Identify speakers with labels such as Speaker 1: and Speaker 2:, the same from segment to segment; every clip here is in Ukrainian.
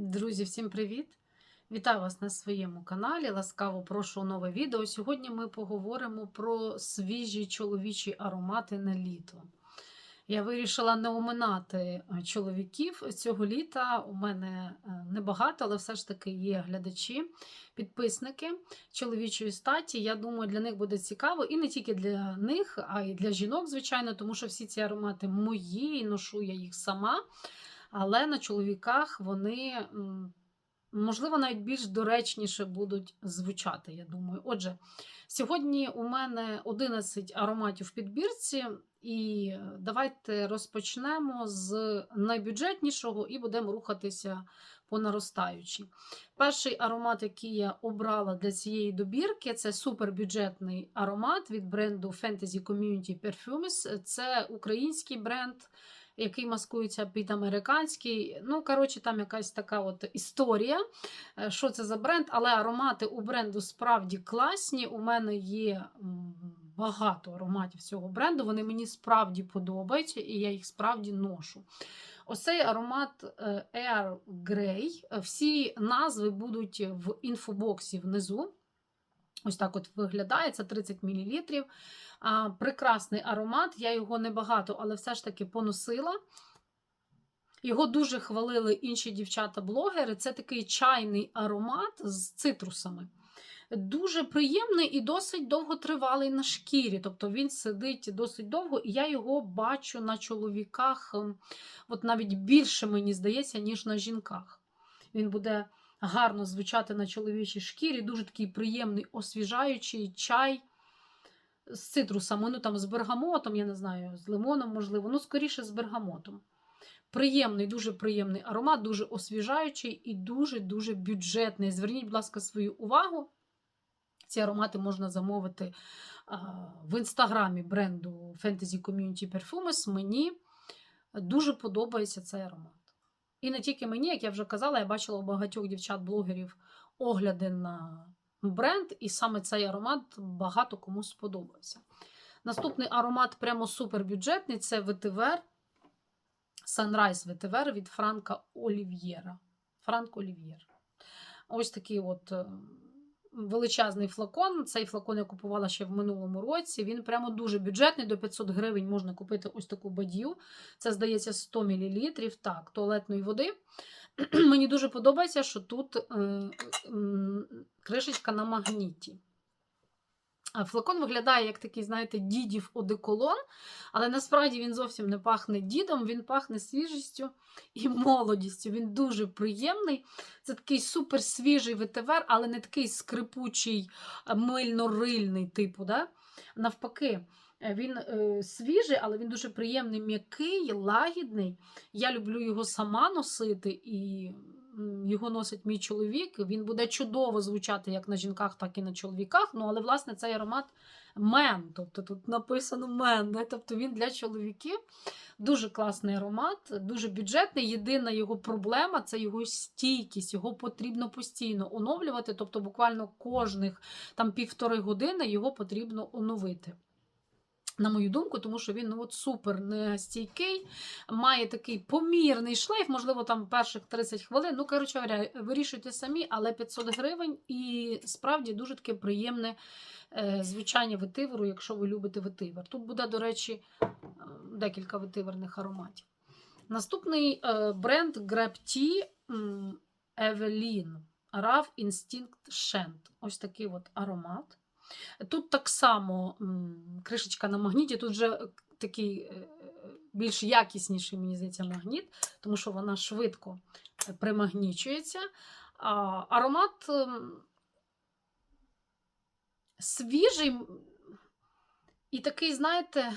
Speaker 1: Друзі, всім привіт! Вітаю вас на своєму каналі. Ласкаво прошу нове відео. Сьогодні ми поговоримо про свіжі чоловічі аромати на літо. Я вирішила не оминати е, чоловіків цього літа. У мене е, небагато, але все ж таки є глядачі, підписники чоловічої статі. Я думаю, для них буде цікаво і не тільки для них, а й для жінок, звичайно, тому що всі ці аромати мої, і ношу я їх сама. Але на чоловіках вони, можливо, навіть більш доречніше будуть звучати, я думаю. Отже, сьогодні у мене 11 ароматів в підбірці, і давайте розпочнемо з найбюджетнішого і будемо рухатися по наростаючій. Перший аромат, який я обрала для цієї добірки, це супербюджетний аромат від бренду Fantasy Community Perfumes. Це український бренд який маскується під американський. Ну, коротше, там якась така от історія. Е, Що це за бренд? Але аромати у бренду справді класні. У мене є багато ароматів цього бренду. Вони мені справді подобаються, і я їх справді ношу. Оцей аромат е, Air Grey. Всі назви будуть в інфобоксі внизу. Ось так от виглядає, це 30 мл. А, Прекрасний аромат, я його небагато, але все ж таки поносила. Його дуже хвалили інші дівчата-блогери. Це такий чайний аромат з цитрусами. Дуже приємний і досить довготривалий на шкірі. Тобто він сидить досить довго, і я його бачу на чоловіках, ем, от навіть більше, мені здається, ніж на жінках. Він буде гарно звучати на чоловічій шкірі, дуже такий приємний, освіжаючий чай з цитрусами, ну там з бергамотом, я не знаю, з лимоном, можливо, ну, скоріше з бергамотом. Приємний, дуже приємний аромат, дуже освіжаючий і дуже-дуже бюджетний. Зверніть, будь ласка, свою увагу. Ці аромати можна замовити в інстаграмі бренду Fantasy Community Perfumes. Мені дуже подобається цей аромат. І не тільки мені, як я вже казала, я бачила у багатьох дівчат-блогерів огляди на бренд, і саме цей аромат багато кому сподобався. Наступний аромат прямо супербюджетний це ветивер. Sunrise ветивер від Франка Олів'єра. Франк Олів'єр. Ось такий от е, величезний флакон. Цей флакон я купувала ще в минулому році. Він прямо дуже бюджетний, до 500 гривень можна купити ось таку бадію. Це, здається, 100 мл. Так, туалетної води. Мені дуже подобається, що тут е, е, кришечка на магніті. А Флакон виглядає як такий, знаєте, дідів одеколон, але насправді він зовсім не пахне дідом, він пахне свіжістю і молодістю. Він дуже приємний. Це такий супер свіжий ветивер, але не такий скрипучий, е, мильно-рильний типу. Да? Навпаки, е, він е, свіжий, але він дуже приємний, м'який, лагідний. Я люблю його сама носити і. Його носить мій чоловік. Він буде чудово звучати як на жінках, так і на чоловіках. Ну, але, власне, цей аромат мен. Тобто тут написано мен. да, Тобто він для чоловіків. Дуже класний аромат, дуже бюджетний. Єдина його проблема це його стійкість. Його потрібно постійно оновлювати. Тобто, буквально кожних там півтори години його потрібно оновити. На мою думку, тому що він ну, от супер нестійкий, має такий помірний шлейф, можливо, там перших 30 хвилин. Ну, коротше вирішуйте самі, але 500 гривень і справді дуже таке приємне е, звучання ветиверу, якщо ви любите ветивер. Тут буде, до речі, е, декілька ветиверних ароматів. Наступний е, бренд Grab м, Evelyn Rav Instinct Scent. Ось такий от аромат. Тут так само кришечка на магніті, тут вже такий е, більш якісніший, мені здається, магніт, тому що вона швидко е, примагнічується. Аромат ем, свіжий і такий, знаєте,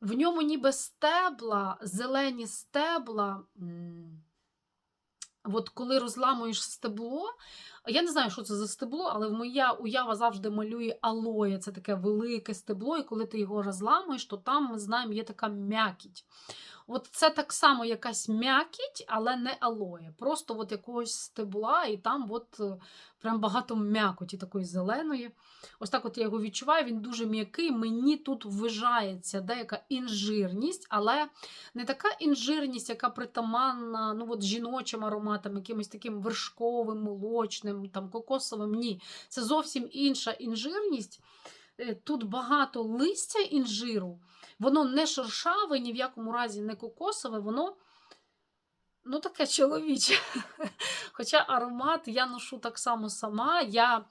Speaker 1: в ньому ніби стебла, зелені стебла. От коли розламуєш стебло, Я не знаю, що це за стебло, але моя уява завжди малює алоє. Це таке велике стебло, і коли ти його розламуєш, то там, ми знаємо, є така м'якіть. От це так само якась м'якіть, але не алоє. Просто от якогось стебла, і там от е, прям багато м'якоті такої зеленої. Ось так от я його відчуваю, він дуже м'який. Мені тут ввижається деяка інжирність, але не така інжирність, яка притаманна ну, от жіночим ароматам, якимось таким вершковим, молочним, там, кокосовим. Ні. Це зовсім інша інжирність. Е, Тут багато листя інжиру, воно не шершаве, ні в якому разі не кокосове, воно ну, таке чоловіче. Хоча аромат я ношу так само сама. Я,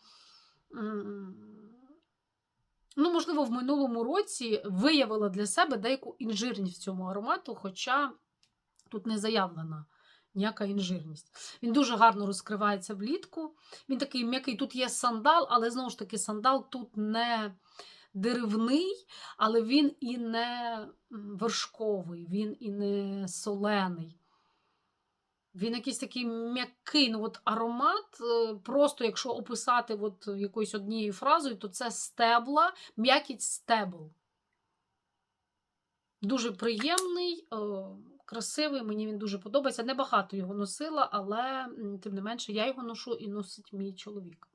Speaker 1: ну, можливо, в минулому році виявила для себе деяку інжирність в цьому аромату, хоча тут не заявлена ніяка інжирність. Він дуже гарно розкривається влітку. Він такий м'який. Тут є сандал, але знову ж таки, сандал тут не деревний, але він і не вершковий, він і не солений. Він якийсь такий м'який. Ну, от аромат, е, просто якщо описати от якоюсь однією фразою, то це стебла, м'якість стебл. Дуже приємний, е, красивий, мені він дуже подобається. Небагато його носила, але тим не менше я його ношу і носить мій чоловік.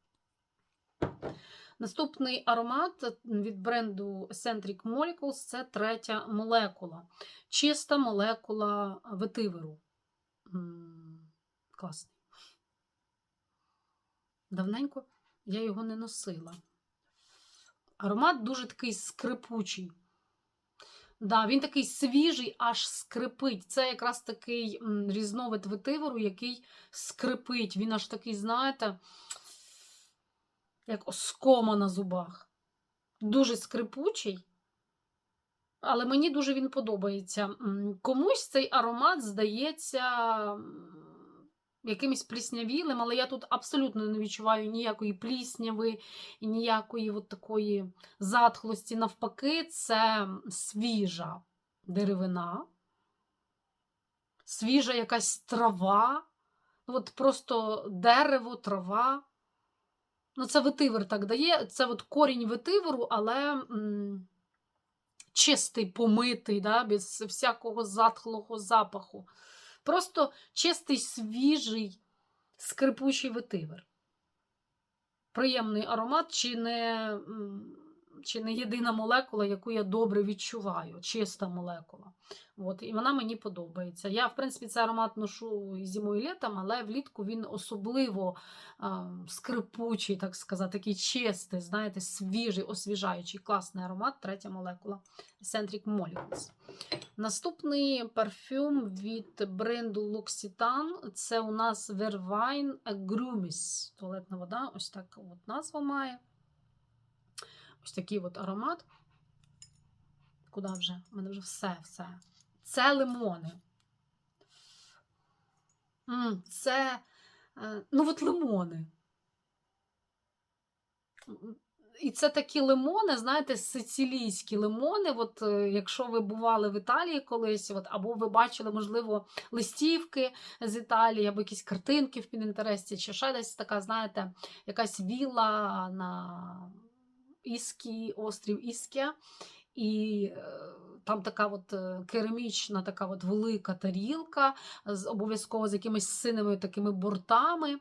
Speaker 1: Наступний аромат від бренду Eccentric Molecules це третя молекула. Чиста молекула ветиверу. Класний. Давненько я його не носила. Аромат дуже такий скрипучий. Да, він такий свіжий, аж скрипить. Це якраз такий різновид витивору, який скрипить. Він аж такий, знаєте, як оскома на зубах. Дуже скрипучий. Але мені дуже він подобається. Комусь цей аромат здається якимось пліснявілим, але я тут абсолютно не відчуваю ніякої плісняви ніякої от такої затхлості. Навпаки, це свіжа деревина, свіжа якась трава. Ну, От просто дерево, трава. Ну, це ветивер так дає. Це от корінь ветиверу, але. м, чистий, помитий, да, без всякого затхлого запаху. Просто чистий, свіжий, скрипучий ветивер. Приємний аромат, чи не, чи не єдина молекула, яку я добре відчуваю, чиста молекула. От, і вона мені подобається. Я, в принципі, цей аромат ношу і зимою і літом, але влітку він особливо а, скрипучий, так сказати, такий чистий, знаєте, свіжий, освіжаючий, класний аромат, третя молекула Eccentric Molecules. Наступний парфюм від бренду L'Occitane. Це у нас Vervine Agrumis. Туалетна вода, ось так от назва має. Ось такий от аромат. Куди вже? У мене вже все, все. Це лимони. Це, е, ну от лимони. І це такі лимони, знаєте, сицилійські лимони. От е, якщо ви бували в Італії колись, от, або ви бачили, можливо, листівки з Італії, або якісь картинки в Пінтересті, чи ще десь така, знаєте, якась вілла на Іскі, острів Іскія. І е, там така от е, керамічна, така от велика тарілка, з обов'язково з якимись синими такими бортами.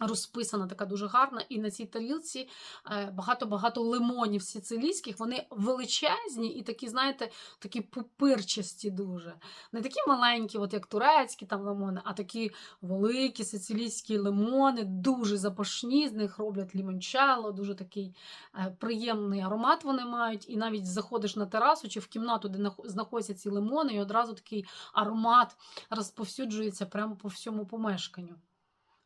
Speaker 1: Розписана така дуже гарна, і на цій тарілці е, багато-багато лимонів сицилійських. Вони величезні і такі, знаєте, такі пупирчасті дуже. Не такі маленькі, от як турецькі там лимони, а такі великі сицилійські лимони, дуже запашні, з них роблять лімончелло, дуже такий е, приємний аромат вони мають. І навіть заходиш на терасу чи в кімнату, де знаходяться ці лимони, і одразу такий аромат розповсюджується прямо по всьому помешканню.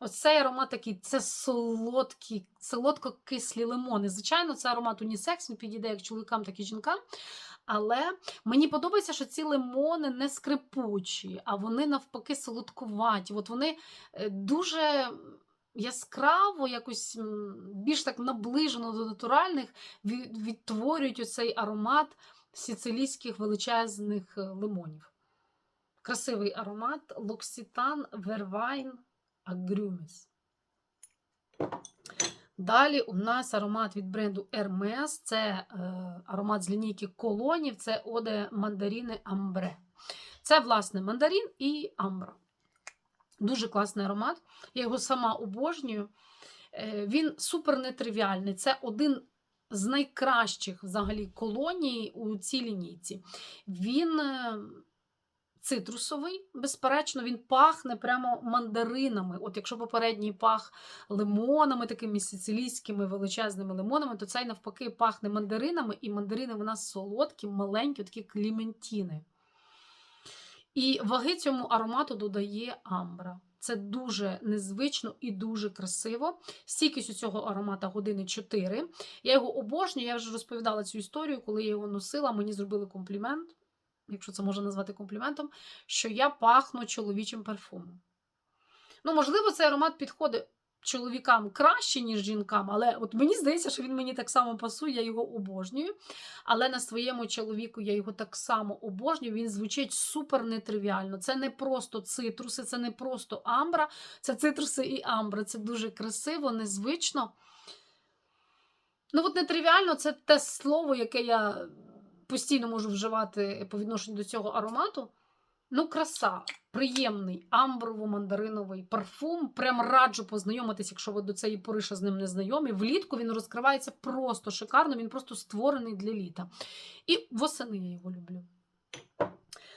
Speaker 1: Оцей аромат такий, це солодкі, солодко-кислі лимони. Звичайно, це аромат унісекс, він підійде як чоловікам, так і жінкам. Але мені подобається, що ці лимони не скрипучі, а вони навпаки солодкуваті. От вони е, дуже яскраво, якось більш так наближено до натуральних, відтворюють оцей аромат сицилійських величезних е, лимонів. Красивий аромат L'Occitane Vervine Агрюміс. Далі у нас аромат від бренду Hermes. Це е, аромат з лінійки колонів, це оде мандаріни Амбре. Це, власне, мандарин і амбра. Дуже класний аромат. Я його сама обожнюю. Е, Він супер нетривіальний. Це один з найкращих взагалі колоній у цій лінійці. Він е, цитрусовий, безперечно, він пахне прямо мандаринами. От якщо попередній пах лимонами, такими сицилійськими величезними лимонами, то цей навпаки пахне мандаринами, і мандарини в нас солодкі, маленькі, такі кліментіни. І ваги цьому аромату додає амбра. Це дуже незвично і дуже красиво. Стійкість у цього аромата години 4. Я його обожнюю, я вже розповідала цю історію, коли я його носила, мені зробили комплімент, якщо це можна назвати компліментом, що я пахну чоловічим парфумом. Ну, можливо, цей аромат підходить чоловікам краще, ніж жінкам, але от мені здається, що він мені так само пасує, я його обожнюю. Але на своєму чоловіку я його так само обожнюю. Він звучить супер нетривіально. Це не просто цитруси, це не просто амбра, це цитруси і амбра. Це дуже красиво, незвично. Ну, от нетривіально це те слово, яке я постійно можу вживати по відношенню до цього аромату. Ну, краса, приємний амброво-мандариновий парфум. Прям раджу познайомитись, якщо ви до цієї пори ще з ним не знайомі. Влітку він розкривається просто шикарно, він просто створений для літа. І восени я його люблю.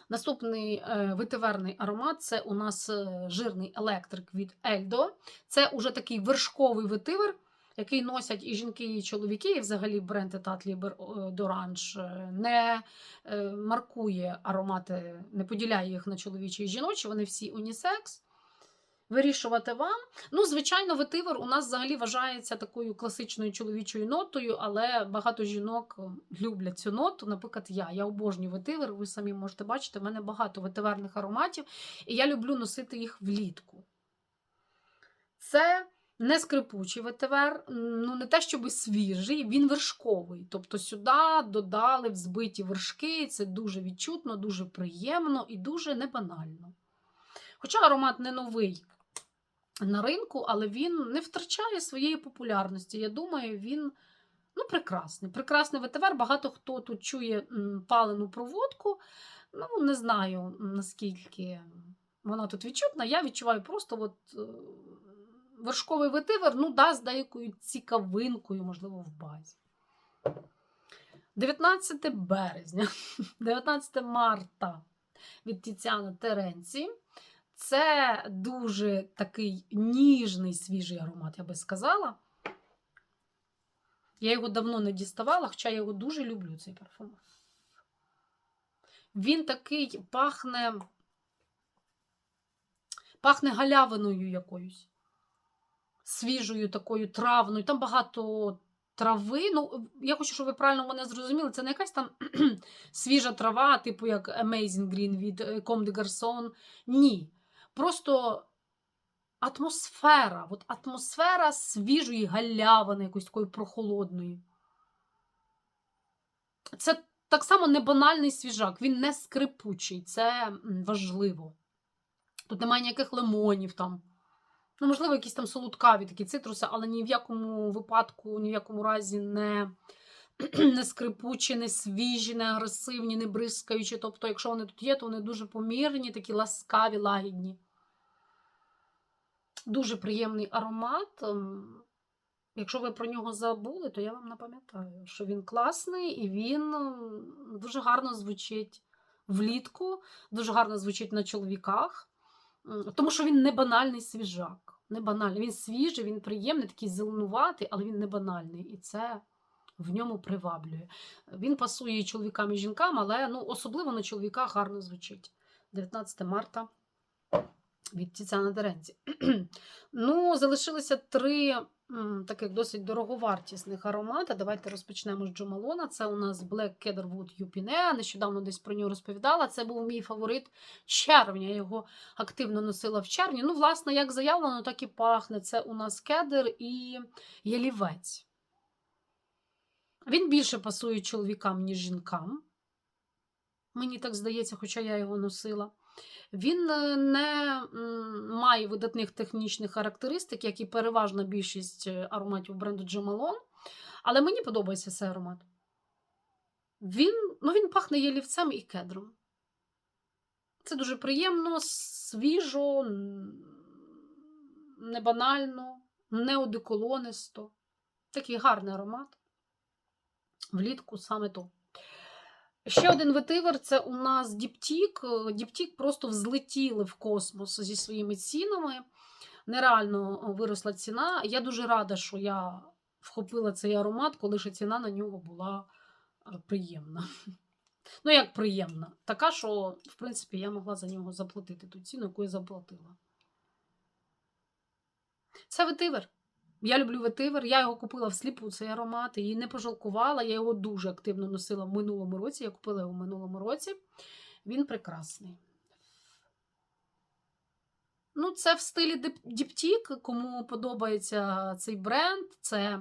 Speaker 1: Наступний е, витиверний аромат це у нас е, жирний електрик від Ельдо. Це уже такий вершковий витивер, який носять і жінки, і чоловіки, і взагалі бренд Etat Liber d'Orange е, не е, маркує аромати, не поділяє їх на чоловічі і жіночі, вони всі унісекс. Вирішувати вам. Ну, звичайно, ветивер у нас взагалі вважається такою класичною чоловічою нотою, але багато жінок люблять цю ноту. Наприклад, я. Я обожнюю ветивер, ви самі можете бачити, в мене багато ветиверних ароматів, і я люблю носити їх влітку. Це не скрипучий ветивер, ну не те, щоб свіжий, він вершковий. Тобто сюди додали взбиті вершки, це дуже відчутно, дуже приємно і дуже небанально. Хоча аромат не новий на ринку, але він не втрачає своєї популярності. Я думаю, він ну, прекрасний. Прекрасний ветивер. Багато хто тут чує палену проводку. Ну, не знаю, наскільки вона тут відчутна. Я відчуваю просто от, е, вершковий ветивер, ну, да, з деякою цікавинкою, можливо, в базі. 19 березня, 19 марта від Тіціана Теренці. Це дуже такий ніжний свіжий аромат, я би сказала. Я його давно не діставала, хоча я його дуже люблю, цей парфум. Він такий пахне пахне галявиною якоюсь. Свіжою такою травною. Там багато трави. Ну, я хочу, щоб ви правильно мене зрозуміли. Це не якась там свіжа трава, типу як Amazing Green від Comme de Garçon. Ні. Просто атмосфера, от атмосфера свіжої галявини, якоїсь такої прохолодної. Це так само не банальний свіжак, він не скрипучий, це важливо. Тут немає ніяких лимонів там. Ну, можливо, якісь там солодкаві такі цитруси, але ні в якому випадку, ні в якому разі не не скрипучі, не свіжі, не агресивні, не бризкаючі. Тобто, якщо вони тут є, то вони дуже помірні, такі ласкаві, лагідні. Дуже приємний аромат. Якщо ви про нього забули, то я вам напам'ятаю, що він класний і він дуже гарно звучить влітку, дуже гарно звучить на чоловіках, тому що він не банальний свіжак. Не банальний. Він свіжий, він приємний, такий зеленуватий, але він не банальний. І це в ньому приваблює. Він пасує і чоловікам і жінкам, але ну, особливо на чоловіка гарно звучить. 19 марта від Тіціана Деренці. ну, залишилися три таких досить дороговартісних аромати. Давайте розпочнемо з Джомалона. Це у нас Black Cedarwood Yupine. Нещодавно десь про нього розповідала. Це був мій фаворит червня. Я його активно носила в червні. Ну, власне, як заявлено, так і пахне. Це у нас кедр і ялівець. Він більше пасує чоловікам, ніж жінкам. Мені так здається, хоча я його носила. Він е, не має видатних технічних характеристик, як і переважна більшість е, ароматів бренду Джемалон. Але мені подобається цей аромат. Він, ну, він пахне ялівцем і кедром. Це дуже приємно, свіжо, не банально, не одеколонисто. Такий гарний аромат. Влітку саме то. Ще один ветивер це у нас Діптік. Діптік просто взлетіли в космос зі своїми цінами. Нереально виросла ціна. Я дуже рада, що я вхопила цей аромат, коли ще ціна на нього була е, приємна. Ну, як приємна? Така, що, в принципі, я могла за нього заплатити ту ціну, яку я заплатила. Це ветивер. Я люблю ветивер. Я його купила всліпу, цей аромат, і не пожалкувала. Я його дуже активно носила в минулому році. Я купила його в минулому році. Він прекрасний. Ну, це в стилі діптік. Кому подобається цей бренд, це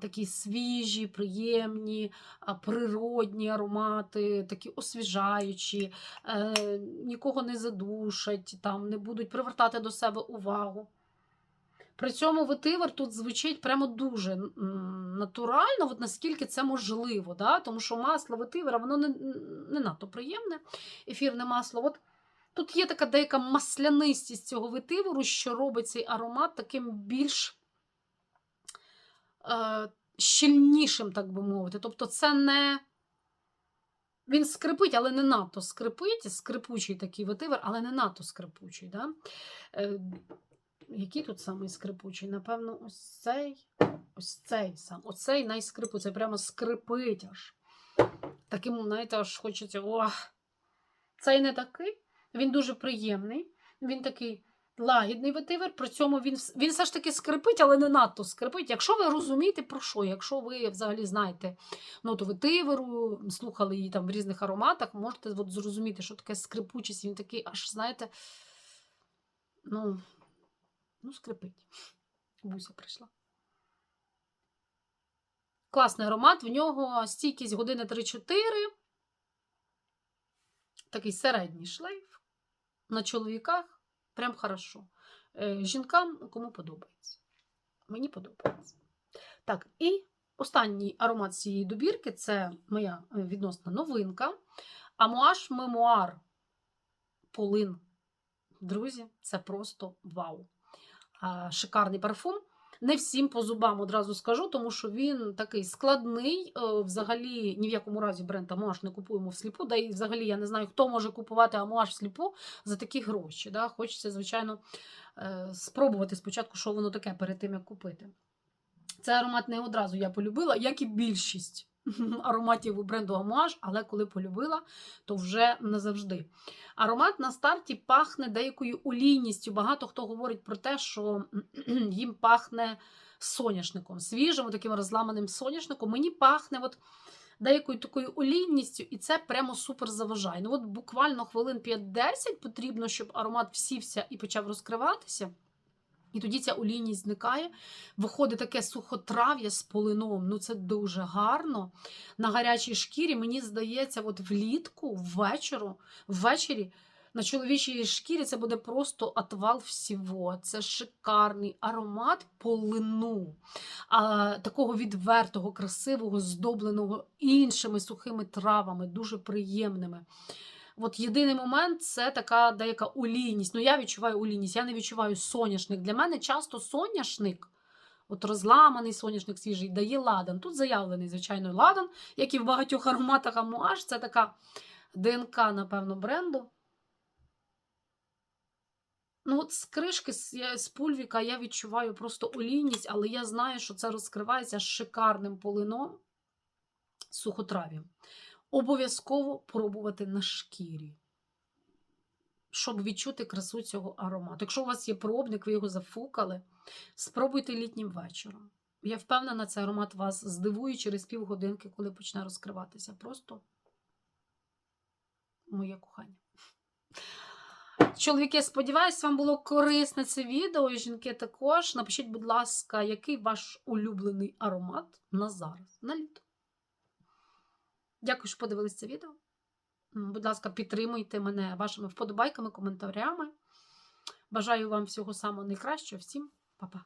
Speaker 1: такі свіжі, приємні, природні аромати, такі освіжаючі, е, нікого не задушать, там, не будуть привертати до себе увагу. При цьому ветивер тут звучить прямо дуже натурально, от наскільки це можливо. Да? Тому що масло ветивера воно не, не надто приємне, ефірне масло. От тут є така деяка маслянистість цього ветиверу, що робить цей аромат таким більш е, щільнішим, так би мовити. Тобто, це не. Він скрипить, але не надто скрипить. Скрипучий такий ветивер, але не надто скрипучий. Да? Який тут самий скрипучий? Напевно, ось цей. Ось цей сам. Оцей найскрипучий. Прямо скрипить аж. Таким, знаєте, аж хочеться. О! Цей не такий. Він дуже приємний. Він такий лагідний ветивер. При цьому він, він все ж таки скрипить, але не надто скрипить. Якщо ви розумієте про що, якщо ви взагалі знаєте ноту ветиверу, слухали її там в різних ароматах, можете от зрозуміти, що таке скрипучість. Він такий, аж, знаєте, ну, ну скрипить. Буся прийшла. Класний аромат, в нього стійкість години 3-4. Такий середній шлейф. На чоловіках прям хорошо. Е, Жінкам кому подобається. Мені подобається. Так, і останній аромат цієї добірки це моя е, відносна новинка. Амуаш Мемуар Полин. Друзі, це просто вау. Шикарний парфум. Не всім по зубам одразу скажу, тому що він такий складний. Е, Взагалі, ні в якому разі бренд Амуаш не купуємо всліпу. Да і взагалі я не знаю, хто може купувати Амуаш всліпу за такі гроші. Да? Хочеться, звичайно, е, спробувати спочатку, що воно таке перед тим, як купити. Цей аромат не одразу я полюбила, як і більшість ароматів у бренду Амуаш, але коли полюбила, то вже не завжди. Аромат на старті пахне деякою олійністю. Багато хто говорить про те, що їм пахне соняшником, свіжим, таким розламаним соняшником. Мені пахне от деякою такою олійністю, і це прямо супер заважає. Ну от буквально хвилин 5-10 потрібно, щоб аромат всівся і почав розкриватися. І тоді ця олійність зникає. Виходить таке сухотрав'я з полином. Ну це дуже гарно. На гарячій шкірі, мені здається, от влітку, ввечері, ввечері на чоловічій шкірі це буде просто отвал всього. Це шикарний аромат полину, а, такого відвертого, красивого, здобленого іншими сухими травами, дуже приємними. От єдиний момент це така деяка олійність. Ну, я відчуваю олійність, я не відчуваю соняшник. Для мене часто соняшник, от розламаний соняшник свіжий, дає ладан. Тут заявлений, звичайно, ладан, як і в багатьох ароматах амуаж. Це така ДНК, напевно, бренду. Ну, от з кришки, з, пульвіка я відчуваю просто олійність, але я знаю, що це розкривається шикарним полином сухотрав'ям. Обов'язково пробувати на шкірі, щоб відчути красу цього аромату. Якщо у вас є пробник, ви його зафукали, спробуйте літнім вечором. Я впевнена, цей аромат вас здивує через півгодинки, коли почне розкриватися. Просто моє кохання. Чоловіки, сподіваюсь, вам було корисне це відео, і жінки також. Напишіть, будь ласка, який ваш улюблений аромат на зараз, на літо. Дякую, що подивилися це відео. Будь ласка, підтримуйте мене вашими вподобайками, коментарями. Бажаю вам всього самого найкращого. Всім па-па.